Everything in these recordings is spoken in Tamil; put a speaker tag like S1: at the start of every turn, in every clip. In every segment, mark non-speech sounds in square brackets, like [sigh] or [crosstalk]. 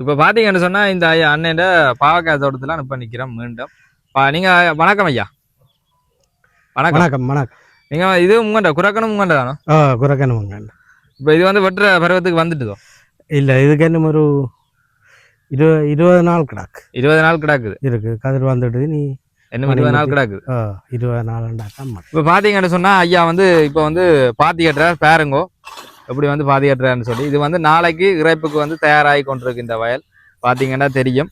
S1: இப்போ பார்த்தீங்கன்னு சொன்னா இந்த ஐயா அண்ணன் பாவக்காய் தோட்டத்தில் இப்போ நிற்கிறோம் மீண்டும். பா நீங்க வணக்கம் ஐயா. வணக்கம்.
S2: வணக்கம் வணக்கம்.
S1: நீங்க இது உங்கண்ட குரக்கணும் உங்கண்ட தானோ?
S2: ஓ குறைக்கணுமாங்க
S1: இப்போ இது வந்து வெட்டுற பருவத்துக்கு வந்துட்டுதோ?
S2: இல்லை இதுக்கு என்ன ஒரு இருபது இருபது நாள் கிடக்கு.
S1: இருபது நாள் கிடக்குது.
S2: இருக்கு கதிர் வந்துடுது நீ
S1: இன்னும் இருபது நாள் கிடக்குது?
S2: இருபது மட்டும்
S1: இப்போ பார்த்தீங்கன்னு சொன்னா ஐயா வந்து இப்போ வந்து பாத்தி கட்டுறார் பேருங்கோ. எப்படி வந்து பாத்தி கட்டுறாருன்னு சொல்லி இது வந்து நாளைக்கு இறைப்புக்கு வந்து தயாராகி கொண்டிருக்கு இந்த வயல். பார்த்தீங்கன்னா தெரியும்.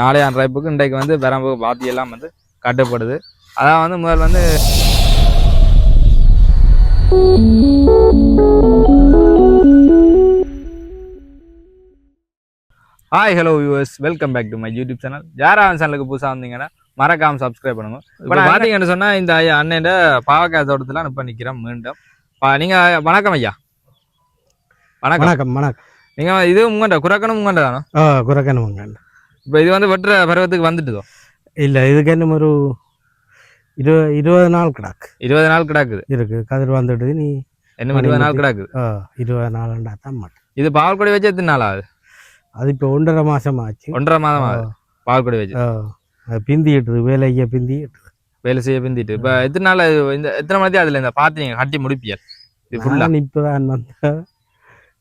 S1: நாளைய இறைப்புக்கு இன்றைக்கு வந்து பெரம்பு பாத்தி எல்லாம் வந்து கட்டப்படுது. அதான் வந்து முதல் வந்து hi hello viewers welcome back to my YouTube channel யாராவது சேனலுக்கு புதுசாக வந்தீங்கன்னா மறக்காம சப்ஸ்கிரைப் பண்ணுங்க. இப்போ பார்த்தீங்கன்னு சொன்னா இந்த அண்ணன் பாவக்காய் தோட்டத்தில் இப்போ நிற்கிறோம் மீண்டும். பா நீங்க வணக்கம் ஐயா. வணக்கம்.
S2: வணக்கம் வணக்கம்.
S1: நீங்க இது உங்கண்ட குரக்கணும் உங்கண்ட தானோ?
S2: ஓ குறைக்கணுமாங்க
S1: இப்போ இது வந்து வெட்டுற பருவத்துக்கு வந்துட்டுதோ?
S2: இல்லை இதுக்கு என்ன ஒரு இருபது இருபது நாள் கிடக்கு.
S1: இருபது நாள் கிடக்குது.
S2: இருக்கு கதிர் வந்துடுது நீ
S1: இன்னும் இருபது நாள் கிடக்குது.
S2: ஓ இருபது நாள்ண்டா தான் மட்டும்.
S1: இது பால்கொடி வச்சு எத்தனை நாள் ஆகுது
S2: அது இப்போ ஒன்றரை மாசம் ஆச்சு.
S1: ஒன்றரை மாதம் ஆகுது. பால்கொடி வச்சு.
S2: பிந்திட்டுது வேலையை பிந்திட்டுது.
S1: வேலை செய்ய பிந்திட்டு. இப்போ எத்தனை நாள் இந்த எத்தனை மணி அதுல இந்த பார்த்து நீங்க கட்டி முடிப்பியல்? இது ஃபுல்லா
S2: நான் இப்பதான் வந்த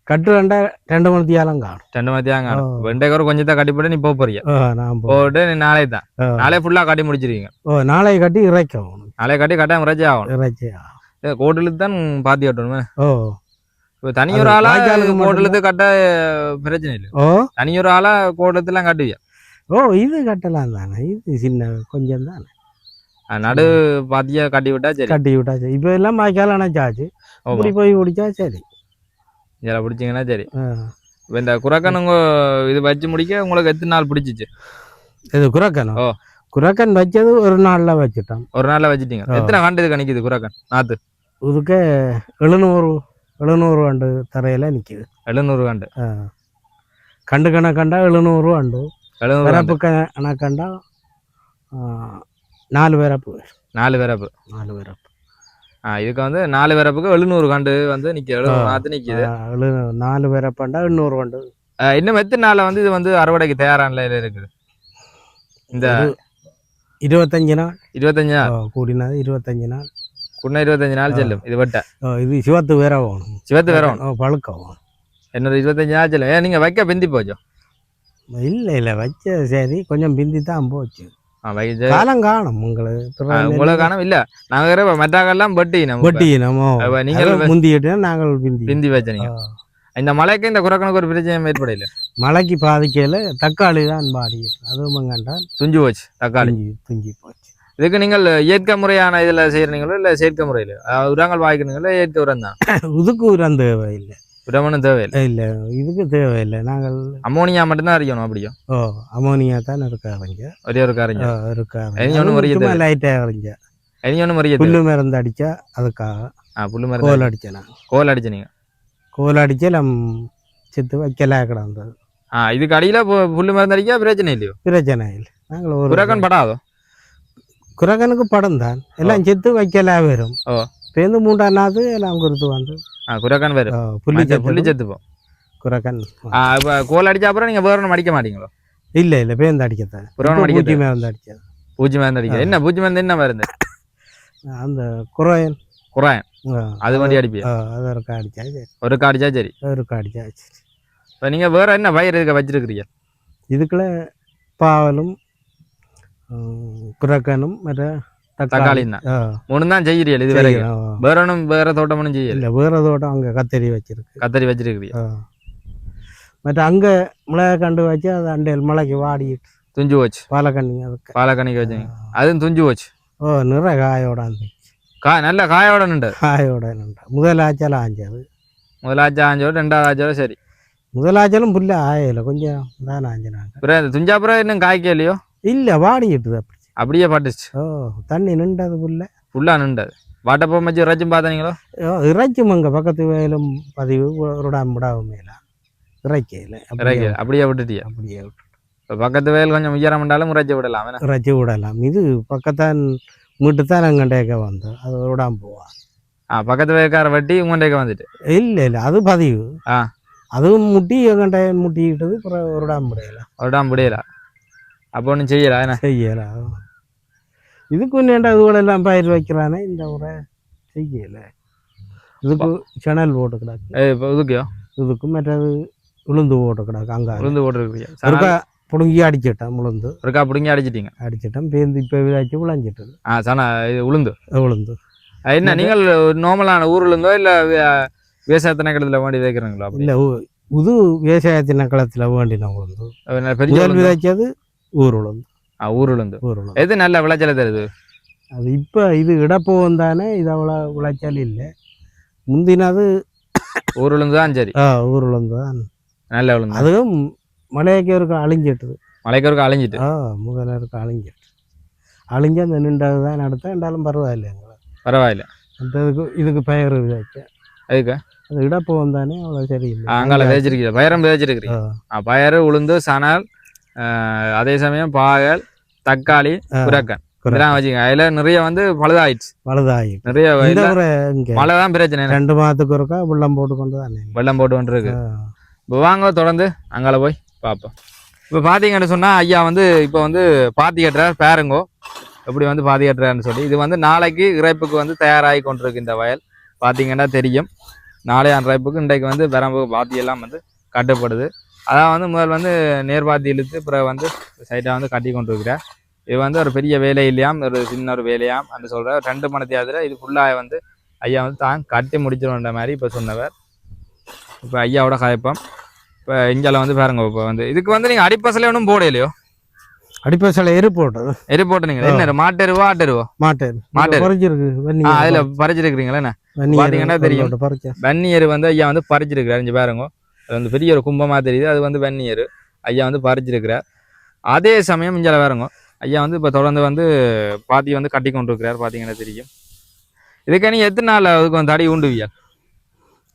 S2: கட்டு ரெண்டா ரெண்டு மணி தியாலம் காணும்
S1: ரெண்டு மணி தேங்க
S2: ஓ.
S1: வெண்டைக்கு ஒரு கொஞ்சம் தான் கட்டி போட்டு நீ போக போறிய
S2: ஓ நான் போ
S1: போட்டு நீ நாளே தான். நாளே ஃபுல்லா கட்டி முடிச்சிருக்கீங்க
S2: ஓ நாளை கட்டி இறைக்கணும்
S1: நாளே கட்டி கட்டாயம் ரஜா ஆகணும்
S2: இறைச்சி
S1: கோட்டிலுக்கு தான் பாத்தி கட்டணுமே
S2: ஓ
S1: இப்போ தனி
S2: அது
S1: ஒரு ஆளா. கோட்டலுக்கு கட்ட பிரச்சனை இல்லை
S2: ஓ
S1: தனி ஒரு ஆளா கோட்டத்துலாம் கட்டுவியா
S2: ஓ இது கட்டலாம் தானே இது சின்ன கொஞ்சம் தானே
S1: நடு பாத்தியா கட்டி விட்டா சரி
S2: கட்டி விட்டாச்சு இப்போ எல்லாம் வாய்க்கால் அணைச்சாச்சு இப்படி போய் குடிச்சா சரி
S1: இதில் பிடிச்சிங்கன்னா சரி. இப்போ இந்த குரக்கனுங்க இது வச்சு முடிக்க உங்களுக்கு எத்தனை நாள் பிடிச்சிச்சு?
S2: இது குரக்கணும்
S1: ஓ.
S2: குரக்கன் வச்சது ஒரு நாள்ல வச்சுட்டோம்.
S1: ஒரு நாள்ல வச்சுட்டீங்க. எத்தனை கண்டு இது கணிக்குது குரக்கன்? நாத்து.
S2: இதுக்கு எழுநூறு எழுநூறு ஆண்டு தரையில நிக்குது.
S1: எழுநூறு கண்டு
S2: ஆ. கண்டு கணக்கண்டா எழுநூறு ஆண்டு.
S1: எழுநூறு
S2: பிறப்பு
S1: கண்டு.
S2: கணக்கண்டா நாலு பிறப்பு
S1: நாலு பிறப்பு
S2: நாலு பிறப்பு
S1: இதுக்கு வந்து நாலு பிறப்புக்கு எழுநூறு கண்டு வந்து நிக்க எழுநூறு. நாத்து நிக்குது.
S2: நாலு பிறப்பாண்டா எண்ணூறு ஆண்டு
S1: அஹ் இன்னும் எத்தனை நாள்ல வந்து இது வந்து அறுவடைக்கு தயாரான நிலையில இருக்குது? இந்த
S2: இருபத்தஞ்சு நாள்.
S1: இருபத்தஞ்சு நாள்?
S2: கூடினது இருபத்தஞ்சு நாள்.
S1: குன்ன இருபத்தஞ்சு நாள் செல்லும் இது வெட்ட.
S2: இது சிவத்து வேற வேணும்.
S1: சிவத்து வேற ஒன்று
S2: ஆ, பழுக்க வேணும்.
S1: இன்னொரு இருபத்தஞ்சு நாள் செல்லும். ஏன் நீங்க வைக்க பிந்தி போச்சோ?
S2: இல்லை இல்லை வச்ச சரி கொஞ்சம் பிந்தி தான் போச்சு. காலம் காணும் உங்களுக்கு
S1: காணும் இல்ல. நாங்க வேற மற்றாக்கெல்லாம் வெட்டி நம்ம நீங்கள்
S2: நாங்கள் பிந்தி.
S1: பிந்தி. இந்த மலைக்கு இந்த குரக்கனுக்கு ஒரு பிரச்சனை ஏற்படையில
S2: மழைக்கு பாதிக்கையில் தக்காளி தான் பாடிட்டு அதுவும் கண்டால்
S1: துஞ்சு போச்சு தக்காளி.
S2: துஞ்சி போச்சு.
S1: இதுக்கு நீங்கள் இயற்கை முறையான இதுல செய்யறீங்களோ இல்ல செயற்கை முறையில? உரங்கள் வாய்க்கிறீங்களோ இயற்கை உரம் தான்? [laughs]
S2: இதுக்கு உரம் தேவையில்லை.
S1: உரமனும் தேவையில்லை.
S2: இல்லை இதுக்கு தேவையில்லை. நாங்கள்
S1: அம்மோனியா மட்டும்தான் அரைக்கணும் அப்படியும்
S2: ஓ அமோனியா தான் இருக்க அறிஞ்ச
S1: ஒரே ஒரு காரஞ்சு
S2: இருக்க
S1: இனி ஒண்ணும் மறிய.
S2: லைட்டாக அறிஞ்ச
S1: இனி ஒன்றும் மறிய
S2: புல்லு மருந்து அடித்தா அதுக்காக
S1: ஆ புல்லு மருந்து
S2: கோல் அடித்தேன்
S1: கோல் அடிச்சு நீங்க.
S2: கோல் அடித்து நம் செத்து வைக்கல கிடந்தது
S1: ஆ இதுக்கு அடியில புல்லு மருந்து அடிக்க பிரச்சனை இல்லையோ?
S2: பிரச்சனை இல்லை. நாங்கள் ஒரு
S1: குரக்கன் படாதோ?
S2: குரகனுக்கு படம் தான். எல்லாம் செத்து வைக்கல வரும்
S1: ஓ.
S2: பேருந்து மூன்றாம் நாள் எல்லாம் கொடுத்து வந்து
S1: குரக்கன்
S2: ஆ, புள்ளி
S1: புள்ளி
S2: செத்து
S1: செத்துப்போம் இப்போ கோல் அடிச்ச அப்புறம் நீங்க வேற அடிக்க மாட்டீங்களோ?
S2: இல்ல இல்ல பேருந்து அடிக்கத்தான்.
S1: புறவன்
S2: இப்ப
S1: அடிக்க
S2: பூச்சி மருந்து அடிச்சது
S1: பூச்சி மருந்து அடிக்க என்ன பூச்சி மருந்து என்ன மருந்து
S2: அந்த குரோயன்.
S1: குராயன். அது மாதிரி அடிப்பியா?
S2: ஆ, அது ஒரு அடிச்சா சரி.
S1: ஒரு அடிச்சா சரி.
S2: ஒரு அடிச்சா சரி.
S1: இப்போ நீங்க வேற என்ன பயிர் இருக்க வச்சிருக்கிறீங்க?
S2: இதுக்குள்ள பாவலும் குரக்கனும் மற்ற
S1: தக்காளி.
S2: தக்காளி
S1: தான் மூணு தான் செய்கிறீர்கள் இது வரைக்கும். வேற ஒன்றும் வேற தோட்டமும் செய்யல.
S2: இல்ல வேற தோட்டம் அங்க கத்தரி வச்சிருக்கு.
S1: கத்தரி வச்சிருக்கிறீங்க.
S2: மற்ற அங்க மிளகா கண்டு வச்சு அது அண்டையில் மலைக்கு வாடிட்டு
S1: துஞ்சு போச்சு.
S2: பாலக்கண்ணி அதுக்கு.
S1: பாலக்கணிக்கு வச்சுங்க. அதுவும் துஞ்சு போச்சு.
S2: ஓ நிற காயோட
S1: கா நல்ல காயோட நின்று.
S2: காயோட நின்றா. முதலாச்சலம் ஆஞ்சது.
S1: முதலாச்சும் ஆஞ்சோட ரெண்டாவது ஆச்சோட சரி.
S2: முதலாச்சலும் புல்ல ஆயல கொஞ்சம் தான் ஆஞ்சினாங்க.
S1: அப்புறம் துஞ்சாப்புறம் இன்னும் காய்க்க இல்லையோ
S2: இல்ல வாடிட்டுது அப்படி.
S1: அப்படியே பட்டுச்சு.
S2: ஓ தண்ணி நின்றது புல்ல.
S1: ஃபுல்லா நின்றது. வாட்டப்போ மச்சு இறைச்சும் பார்த்தீங்களோ
S2: இறைச்சும் அங்க பக்கத்து வயலும் பதிவு ஒரு விடாவும் மேல. இறைக்கையில.
S1: இறைக்க
S2: அப்படியே
S1: விட்டுட்டியா?
S2: அப்படியே விட்டு.
S1: பக்கத்து வயல் கொஞ்சம் உயரம் பண்ணாலும் இறைச்சி விடலாம்?
S2: இறைச்சி விடலாம். இது பக்கத்தான் மீட்டுத்தான் அங்கண்டேக்க வந்து அது விடாம போவா.
S1: ஆ பக்கத்து வயக்கார வட்டி உங்கள்டேக்க வந்துட்டு.
S2: இல்ல இல்ல அது பதிவு.
S1: ஆ.
S2: அதுவும் முட்டி எங்கண்ட முட்டிக்கிட்டது ஒரு டாம் முடியல
S1: அவர்டாம் முடியல அப்போ ஒன்றும் செய்யல என்ன?
S2: செய்யல. இதுக்கு நேண்டா இதுகளை எல்லாம் பயிர் வைக்கிறானே இந்த முறை செய்யல. இதுக்கு செனல் போட்டு கிடக்கு.
S1: இப்போ இதுக்கியோ?
S2: இதுக்கு மற்றது உளுந்து போட்டு கிடக்கு அங்க
S1: உளுந்து போட்டுருக்கீங்க
S2: பிடுங்கி அடிச்சிட்டேன் உளுந்து.
S1: ஒருக்கா பிடிங்கி அடிச்சிட்டீங்க?
S2: அடிச்சிட்டேன் பேருந்து இப்போ விதாச்சு விளைஞ்சிட்டது.
S1: ஆ சனா இது உளுந்து.
S2: உளுந்து.
S1: என்ன நீங்கள் நார்மலான ஊர்ல இருந்தோ இல்ல வி- விவசாய திணைக்களத்துல வேண்டி வைக்கிறீங்களா அப்படி?
S2: இல்லை இது விவசாயத்தின களத்தில் வேண்டின உளுந்து.
S1: பெரிய.
S2: விதைச்சது ஊர் உளுந்து.
S1: ஆ, ஊர் உளுந்து எது நல்ல விளைச்சல தருது?
S2: அது இப்போ இது இடப்போகம் தானே இது அவ்வளோ விளைச்சல் இல்லை. முந்தினது
S1: ஊர் தான் சரி
S2: ஆ, ஊர் தான்
S1: நல்ல உளுந்து
S2: அதுவும் மலையக்கு இருக்க அழிஞ்சிட்டுது.
S1: மலைக்கு ஒருக்கா அழிஞ்சிட்டு.
S2: ஆ முதல்ல இருக்க அழிஞ்சிட்டு. அழிஞ்சு அந்த நின்றது தான் நடத்த இருந்தாலும் பரவாயில்ல எங்களை
S1: பரவாயில்ல.
S2: அந்த இதுக்கு இதுக்கு பயிர் விதைச்ச
S1: அதுக்கு
S2: அது இடப்போகம் தானே அவ்வளோ சரியில்லை.
S1: அங்கால விதைச்சிருக்கீங்க பயரம் விதைச்சிருக்கிறீங்க. பயறு உளுந்து சணல் அதே சமயம் பாகல் தக்காளி
S2: குரக்கன்.
S1: இதெல்லாம் அதுல நிறைய வந்து பழுதாயிடுச்சு.
S2: பழுதாகிட்டு
S1: நிறைய மழை தான் பிரச்சனை
S2: ரெண்டு மாதத்துக்கு ஒருக்கா வெள்ளம் போட்டு கொண்டு தானே
S1: வெள்ளம் போட்டு வந்துருக்கு
S2: ஆ,
S1: இப்போ வாங்க தொடர்ந்து அங்கால போய் பார்ப்போம். இப்போ பார்த்தீங்கன்னு சொன்னால் ஐயா வந்து இப்போ வந்து பாத்தி கட்டுறார் பேருங்கோ. எப்படி வந்து பாத்தி கட்டுறாருன்னு சொல்லி. இது வந்து நாளைக்கு இறைப்புக்கு வந்து தயாராகி கொண்டிருக்கு இந்த வயல். பார்த்தீங்கன்னா தெரியும். நாளைய இறைப்புக்கு இன்றைக்கு வந்து பெரம்பு பாத்தி எல்லாம் வந்து கட்டப்படுது. அதான் வந்து முதல் வந்து நேர்பாத்தி இழுத்து பிறகு வந்து சைட்டாக வந்து கட்டி கொண்டிருக்கிறார் இது வந்து ஒரு பெரிய வேலை இல்லையாம் ஒரு சின்ன ஒரு வேலையாம் என்று சொல்கிறார் ரெண்டு மணி தேதியில் இது ஃபுல்லாக வந்து ஐயா வந்து தான் கட்டி முடிச்சிடுன்ற மாதிரி இப்போ சொன்னவர். இப்போ ஐயாவோட கயப்பம் இப்போ இஞ்சால வந்து பாருங்க இப்போ வந்து இதுக்கு வந்து நீங்கள் அடிப்பசல ஒன்றும் போடலையோ?
S2: அடிப்ப சில எரு போட்டது.
S1: எரி போட்டு நீங்கள் என்ன மாட்டு எருவா ஆட்டு எருவா.
S2: குறைஞ்சிருக்கு வன்னி
S1: ஆ அதில் பறிச்சிருக்கிறீங்களா என்ன?
S2: எரு
S1: தெரியும். வன்னி எரு வந்து ஐயா வந்து பறிச்சிருக்கிறார். இங்கே பாருங்க. அது வந்து பெரிய ஒரு கும்பமாக தெரியுது. அது வந்து எரு ஐயா வந்து பறிச்சிருக்கிறார். அதே சமயம் இஞ்சால பாருங்க ஐயா வந்து இப்போ தொடர்ந்து வந்து பாத்தி வந்து கட்டி கொண்டு இருக்கிறார் பார்த்தீங்கன்னா தெரியும். இதுக்கு நீ எத்தனை நாள் அதுக்கு வந்து தடி உண்டுவியா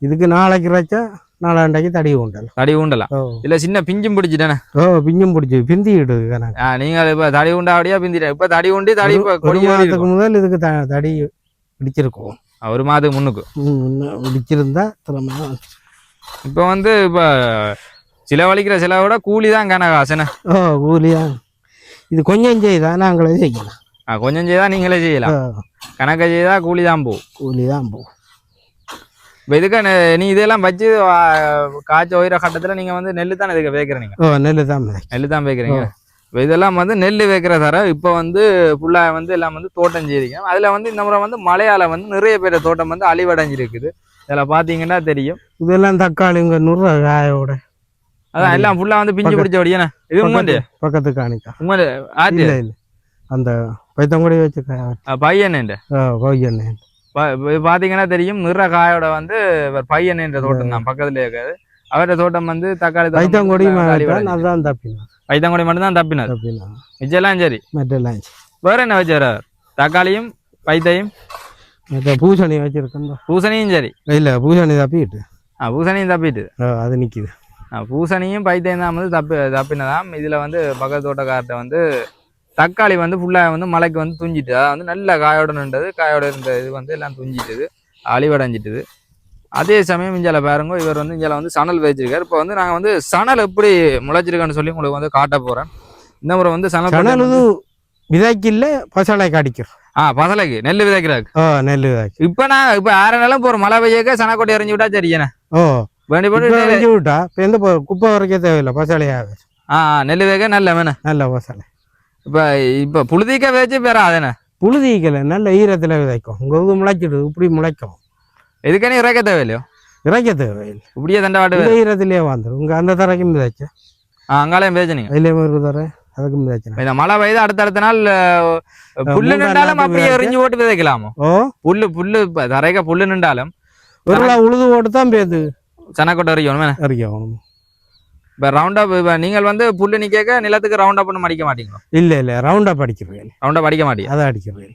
S2: இதுக்கு நாளைக்கு வச்சா நாளாண்டைக்கு தடி உண்டல்
S1: தடி உண்டலாம் இல்லை சின்ன பிஞ்சும் பிடிச்சிட்டேனே?
S2: ஓ பிஞ்சும் பிடிச்சி பிந்தி இடுது கணக்கு
S1: ஆ நீங்கள் இப்போ தடி உண்டாவடியா பிந்திட்டேன் இப்போ தடி உண்டி தடி இப்போ.
S2: முதல் இதுக்கு த தடி பிடிச்சிருக்கும்.
S1: ஒரு மாதத்துக்கு முன்னுக்கு.
S2: பிடிச்சிருந்தா திறமை
S1: இப்போ வந்து இப்போ செலவழிக்கிற செலவோட கூலி தான் கனகாசன
S2: ஓ கூலியா? இது கொஞ்சம் செய்தா நாங்களே செய்யலாம்.
S1: ஆ கொஞ்சம் செய்தா நீங்களே செய்யலாம். கணக்கை செய்தா கூலி தான் போகும்
S2: கூலி தான் போகும்
S1: இப்போ இதுக்கு நெ- இதெல்லாம் வச்சு காய்ச்ச உயிர கட்டத்தில் நீங்கள் வந்து நெல் தானே இதுக்கு வைக்கிறீங்க?
S2: ஓ நெல் தான்.
S1: நெல் தான் வைக்கிறீங்க. இப்போ இதெல்லாம் வந்து நெல் வைக்கிற தர இப்போ வந்து ஃபுல்லாக வந்து எல்லாம் வந்து தோட்டம் செய்திருக்கோம் அதில் வந்து இந்த முறை வந்து மழையால் வந்து நிறைய பேர் தோட்டம் வந்து அழிவடைஞ்சிருக்குது. இதில் பார்த்தீங்கன்னா தெரியும்.
S2: இதெல்லாம் தக்காளி இங்கே நுற காயோட.
S1: அதான் எல்லாம் ஃபுல்லாக வந்து பிஞ்சு பிடிச்ச வடியானே இது உங்கள்கிட்ட
S2: பக்கத்து காணிக்கா.
S1: உங்கள்கிட்ட ஆச்சு
S2: இல்லை இல்லை. அந்த பைத்தங்குடி வச்சு
S1: பையன்
S2: பையன்
S1: பா- இப்ப பாத்தீங்கன்னா தெரியும் நிற காயோட வந்து இவர் பையன் என்ற தோட்டம் தான் பக்கத்துல இருக்காது. அவரோட தோட்டம் வந்து தக்காளி
S2: பைத்தங்குடி. அதுதான் தப்பினா
S1: பைத்தங்குடி மட்டும் தான் தப்பினது.
S2: தப்பினா
S1: மிச்செல்லாம் சரி.
S2: மற்றெல்லாம்
S1: வேற என்ன வச்சாரு தக்காளியும் பைத்தையும்?
S2: பூசணி வச்சிருக்கேன்
S1: பூசணியும் சரி
S2: இல்லை பூசணி தப்பிட்டு
S1: ஆ பூசணியும் தப்பிட்டு
S2: அது நிற்கிது
S1: ஆ, பூசணியும் பைத்தையும் தான் வந்து தப்பி தப்பினதாம் இதுல வந்து பக்கத்து தோட்டக்கார்ட்ட வந்து தக்காளி வந்து ஃபுல்லா வந்து மலைக்கு வந்து துஞ்சிட்டு அதாவது வந்து நல்ல காயோட நின்றது காயோட இருந்த இது வந்து எல்லாம் துஞ்சிட்டுது அழிவடைஞ்சிட்டுது அதே சமயம் இஞ்சால பாருங்க இவர் வந்து இஞ்சால வந்து சணல் வச்சிருக்காரு இப்போ வந்து நாங்கள் வந்து சணல் எப்படி முளைச்சிருக்கான்னு சொல்லி உங்களுக்கு வந்து காட்ட போறேன் இந்த முறை வந்து சணல்
S2: சணல் இது விதைக்கில்ல பசலை கடிக்கிறோம்
S1: ஆ பசலைக்கு நெல் விதைக்கிறாரு
S2: ஓ நெல் விதைக்கு.
S1: இப்போ நான் இப்போ ஆறு நாளும் போகிற மழை பெய்யக்க சனக்கொட்டி எறிஞ்சு விட்டா சரியானே
S2: ஓ
S1: வேண்டி போட்டு
S2: வெஞ்சு விட்டா இப்போ எந்த குப்பை வரைக்க தேவையில்லை பசலையாக
S1: ஆ நெல் விதைக்க நல்ல வேணே
S2: நல்ல பசலை.
S1: இப்போ இப்போ புழுதிக்க வச்சு பேர அதனே
S2: புழுதிக்கல நல்ல ஈரத்தில் விதைக்கும். உங்கள் இது முளைச்சிடுது இப்படி முளைக்கும்.
S1: இதுக்கே இறக்க தேவையில்லையோ?
S2: இறைக்க தேவையில்லை.
S1: இப்படியே தண்டவாட்டு
S2: இந்த ஈரத்திலே வந்துடும் உங்கள் அந்த தரைக்கும் விதைச்ச
S1: அங்காலையும் பேசுனீங்க
S2: அதிலே ஒரு தர அதுக்கும் விதைச்சேன்
S1: இந்த மழை பெய்து அடுத்தடுத்த நாள் அஹ், புல்லு நின்றாலும் அப்படியே. எரிஞ்சு போட்டு விதைக்கலாமோ புல்லு புல்லு தரைக்க புல்லு நின்றாலும்
S2: ஒரு உழுது போட்டு தான் பேந்து
S1: சனக்கொட்டை எறியணும்
S2: இறக்கணும்
S1: இப்போ ரவுண்டா இப்போ நீங்கள் வந்து புல்லு நிக்க நிலத்துக்கு ரவுண்டா பண்ண அடிக்க மாட்டீங்களோ?
S2: இல்லை இல்லை ரவுண்டாக அடிக்கிறேன்
S1: ரவுண்டா அடிக்க மாட்டீங்க
S2: அதை அடிக்கிறேன்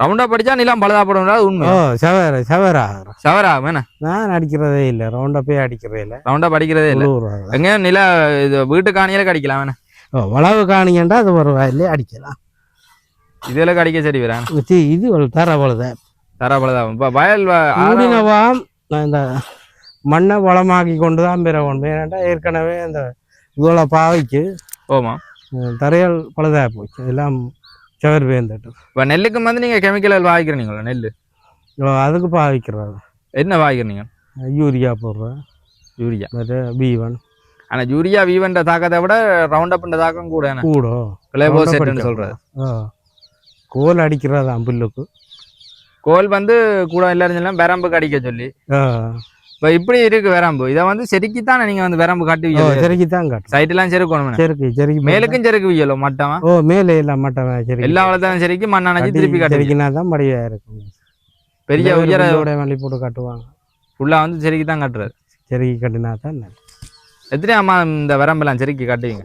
S1: ரவுண்டா படிச்சா நிலம் பழுதாப்படும் உண்மை.
S2: ஓ செவர செவர?
S1: சவரா வேணா
S2: நான் அடிக்கிறதே இல்லை ரவுண்டப்பே அடிக்கிறதே இல்லை.
S1: ரவுண்டா படிக்கிறதே இல்லை. எங்க நில இது வீட்டு காணியில அடிக்கலாம் வேணா
S2: ஓ வளவு காணிங்கண்டா அது ஒரு வயலே அடிக்கலாம்.
S1: இதுல அடிக்க சரி வரேன்
S2: இது ஒரு தர அவ்வளோதான்
S1: தர பழுதாகும் இப்போ வயல்
S2: நான் இந்த மண்ணை வளமாக்கி கொண்டு தான் பெறணும் ஏன்னாட்டா ஏற்கனவே அந்த இவ்வளோ பாவைக்கு
S1: ஓமா.
S2: தரையால் பழுதாக போச்சு. எல்லாம் செவர் பேர்ந்துட்டு
S1: இப்போ நெல்லுக்கு வந்து நீங்கள் கெமிக்கல் வாங்கிக்கிறீங்களா நெல்
S2: அதுக்கு பாவிக்கிறது
S1: என்ன வாங்கிக்கிறீங்க
S2: யூரியா போடுறேன்
S1: யூரியா.
S2: மற்ற பீவன்
S1: ஆனால் யூரியா வீவன்ற தாக்கத்தை விட ரவுண்ட் அப்ன்ற தாக்கம் கூட
S2: கூடோ
S1: கிளைபோசெட்னு சொல்கிறது
S2: ஆ. கோல் அடிக்கிறதாம் புல்லுக்கு
S1: கோல் வந்து கூட எல்லாரும் சொல்லலாம் பெரம்புக்கு அடிக்க சொல்லி. இப்போ இப்படி இருக்கு வேராம்பு. இதை வந்து செருக்கித்தானே நீங்கள் வந்து வேராம்பு காட்டுவீங்க
S2: செருக்கி தான் காட்டும்.
S1: சைட்டெல்லாம் செருக்கணும்
S2: செருக்கி செருக்கி
S1: மேலுக்கும் செருக்கு வீயலோ மட்டமா?
S2: ஓ மேலே எல்லாம் மட்டம் செருக்கி.
S1: எல்லா வளர்த்தாலும் செருக்கி மண்ணானச்சு திருப்பி
S2: செருக்கினா தான் மடியா இருக்கும்.
S1: பெரிய உயர
S2: உயர மல்லி போட்டு காட்டுவாங்க.
S1: ஃபுல்லாக வந்து செருக்கி தான் காட்டுறாரு.
S2: செருக்கி கட்டினா தான்.
S1: எத்தனை அம்மா இந்த வரம்பெல்லாம் செருக்கி காட்டுவீங்க?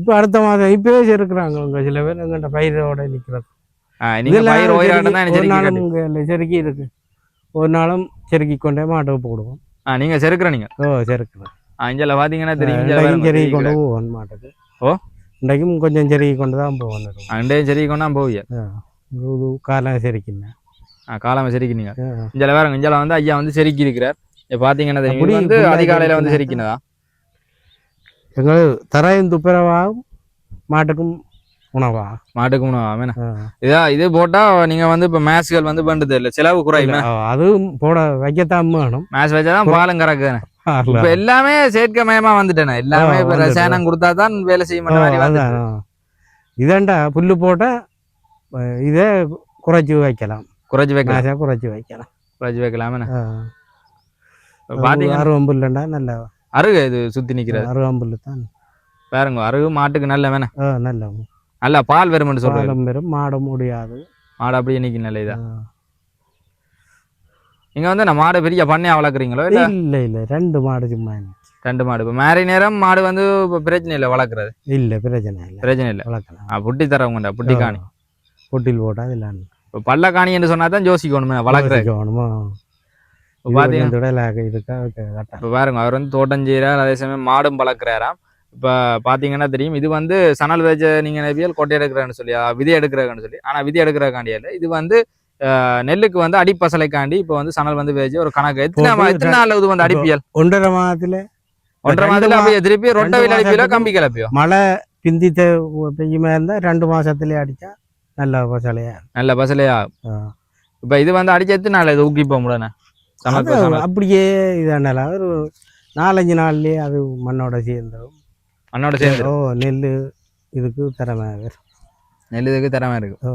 S2: இப்போ அடுத்த மாதம் இப்பவே செருக்குறாங்க உங்க சில பேர் எங்கிட்ட பயிரோட நிற்கிறது
S1: தான் செருக்கி
S2: இருக்கு. ஒரு நாளும் செருக்கி கொண்டே மாட்டுக்கு போடுவோம்.
S1: நீங்க செருக்குற நீங்க?
S2: ஓ செருக்குறேன்.
S1: இங்கல பாத்தீங்கன்னா தெரியும்
S2: செருக்கி கொண்டு. போவோம் மாட்டுக்கு.
S1: ஓ?
S2: இன்றைக்கும் கொஞ்சம் செருக்கி கொண்டு தான் போவோம்
S1: அண்டையும் செருக்கி கொண்டா போவிய
S2: இது காலம் செருக்கினேன்.
S1: ஆ காலாம செருக்கி நீங்க இஞ்சல பாருங்க இஞ்சல வந்து ஐயா வந்து செருக்கி இருக்கிறார் பாத்தீங்கன்னா தெரியும் வந்து அதிகாலையில வந்து
S2: செருக்கினா
S1: செருக்கினதா?
S2: எங்கள் தரையும் துப்புரவாகும் மாட்டுக்கும் உணவா?
S1: மாட்டுக்கு உணவு ஆமேனா இதா இது போட்டா நீங்க வந்து இப்ப மேஸ்கள் வந்து பண்றது இல்ல. செலவு குறையுமே?
S2: அதுவும் போட வைக்கத்தான் வேணும்.
S1: மேஸ் வச்சாதான் பாலும் கறக்குது இப்ப எல்லாமே செயற்கை மயமா வந்துட்டேன். எல்லாமே இப்ப. ரசாயனம் கொடுத்தா தான் வேலை வந்து
S2: அதான். இதேண்டா புல்லு போட்டா இதே குறைச்சி வைக்கலாம்.
S1: குறைச்சு வைக்கலாம்.
S2: குறைச்சி வைக்கலாம்.
S1: குறைச்சு வைக்கலாமே
S2: ஆ.
S1: பாத்தீங்கன்னா
S2: அருவம் புல்லுண்டா நல்ல
S1: அருகு இது சுத்தி நிக்கிறது.
S2: அருவம் புல்லு தான்.
S1: பாருங்க அருகு மாட்டுக்கு நல்ல வேணா.
S2: நல்ல
S1: நல்லா பால் வரும்னு
S2: பாலம் பெரும் மாட முடியாது.
S1: மாடு அப்படியே நிக்க நல்ல இதா. நீங்க வந்து நான் மாடு பெரிய பண்ணையா வளர்க்குறீங்களோ இல்ல?
S2: இல்ல இல்ல ரெண்டு மாடு சும்மா.
S1: ரெண்டு மாடு. இப்போ மேரி நேரம் மாடு வந்து இப்போ பிரச்சனை இல்லை வளர்க்குறது?
S2: இல்ல பிரச்சனை இல்லை.
S1: பிரச்சனை இல்லை.
S2: வளர்க்கலாம்.
S1: ஆ, புட்டி தரவங்கண்டா புட்டி காணி.
S2: பொட்டில் போட்டா இதெல்லாம்
S1: இப்போ பல்ல காணி என்று சொன்னா தான் யோசிக்கணுமே வளர்க்குறது.
S2: வேணுமோ
S1: இப்போ பார்த்தீங்கன்னா
S2: கரெக்டாக
S1: இப்போ பாருங்க அவர் வந்து தோட்டம் செய்கிறார் அதே சமயம் மாடும் வளர்க்குறாராம். இப்போ பார்த்தீங்கன்னா தெரியும். இது வந்து சணல் வச்ச நீங்கள் நபியல் கொட்டை எடுக்கிறேன்னு சொல்லி விதை எடுக்கிறேன்னு சொல்லி. ஆனால் விதை எடுக்கிறக்காண்டி இல்லை இது வந்து நெல்லுக்கு வந்து அடிப்பசலைக்காண்டி இப்போ வந்து சணல் வந்து வச்சு ஒரு கணக்கு. எத்தனை எத்தனை நாள் இது வந்து அடிப்பியல்?
S2: ஒன்றரை மாதத்துல
S1: ஒன்றரை மாதத்துல அப்படியே திருப்பி
S2: ரெண்டு
S1: வீல்
S2: மாசத்துக்கு
S1: கம்பி கிளப்பியோ?
S2: மழை பிந்தி பெய்யுமா இருந்தா ரெண்டு மாசத்துலயே அடிச்சா நல்ல பசலையா?
S1: நல்ல பசலையா? இப்போ இது வந்து அடிச்சு எத்தனை நாள் இது ஊக்கி போக முடியல
S2: அப்படியே இதானால. ஒரு நாலஞ்சு நாள்லயே அது மண்ணோட சேர்ந்துடும்
S1: மண்ணோட சேர்ந்து.
S2: ஓ நெல் இதுக்கு திறமை.
S1: நெல் இதுக்கு திறமை இருக்கு.
S2: ஓ.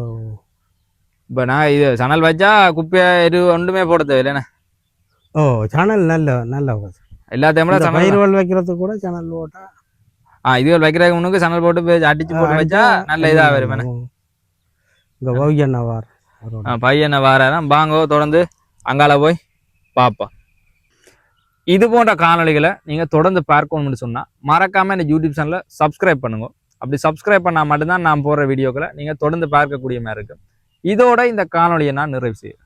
S1: இப்போ நான் இது சணல் வச்சா குப்பையை எரு ஒன்றுமே போட தேவையில்லைண்ணே
S2: ஓ சேனல் நல்ல நல்ல.
S1: எல்லாத்தையும் விட சணல்
S2: பயிர்கள் வைக்கிறதுக்கு கூட சேனல் போட்டா
S1: ஆ இது வைக்கிறதுக்கு முன்னுக்கு சணல் போட்டு போய் அடிச்சு போட்டு வச்சா நல்ல இதா வரும் என்ன?
S2: இங்க பௌஜண்ணா வார்
S1: ஆ, பையனை வாராராம் பாங்கோ தொடர்ந்து அங்கால போய் பாப்பா இது போன்ற காணொளிகளை நீங்க தொடர்ந்து பார்க்கணும்னு சொன்னா மறக்காம இந்த யூடியூப் சேனலில் சப்ஸ்கிரைப் பண்ணுங்க. அப்படி சப்ஸ்கிரைப் பண்ணா மட்டும்தான் நான் போடுற வீடியோக்களை நீங்க தொடர்ந்து பார்க்கக்கூடிய மாதிரி இருக்கும் இதோட இந்த காணொளியை நான் நிறைவு செய்கிறேன்